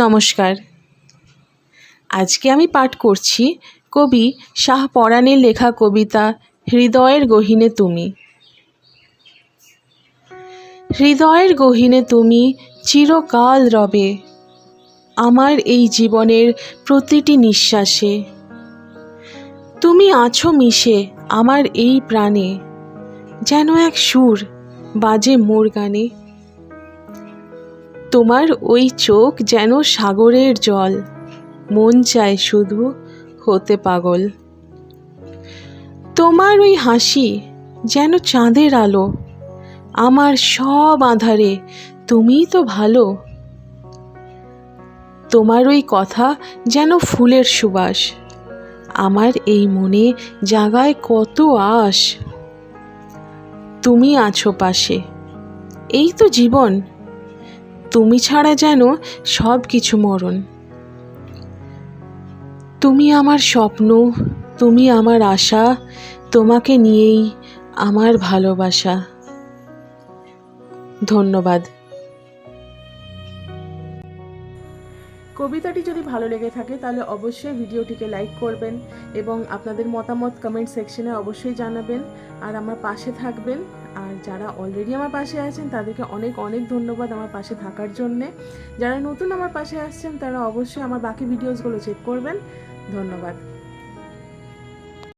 নমস্কার। আজকে আমি পাঠ করছি কবি শাহ পরাণের লেখা কবিতা হৃদয়ের গহীনে তুমি। হৃদয়ের গহীনে তুমি চিরকাল রবে, আমার এই জীবনের প্রতিটি নিঃশ্বাসে। তুমি আছো মিশে আমার এই প্রাণে, যেন এক সুর বাজে মোর গানে। তোমার ওই চোখ যেন সাগরের জল। মন চায় শুধু হতে পাগল। তোমার ওই হাসি যেন চাঁদের আলো। আমার সব আধারে তুমিই তো ভালো। তোমার ওই কথা যেন ফুলের সুবাস। আমার এই মনে জাগায় কত আশ। তুমি আছো পাশে। এই তো জীবন। তুমি ছাড়া যেন সব কিছু মরণ। তুমি আমার স্বপ্ন, তুমি আমার আশা, তোমাকে নিয়েই আমার ভালোবাসা। ধন্যবাদ। কবিতাটি যদি ভালো লেগে থাকে, তাহলে অবশ্যই ভিডিওটিকে লাইক করবেন এবং আপনাদের মতামত কমেন্ট সেকশনে অবশ্যই জানাবেন। আর আমার পাশে থাকবেন আর যারা অলরেডি আমার পাশে আছেন, তাদেরকে অনেক অনেক ধন্যবাদ আমার পাশে থাকার জন্যে। যারা নতুন আমার পাশে আসছেন, তারা অবশ্যই আমার বাকি ভিডিওসগুলো চেক করবেন। ধন্যবাদ।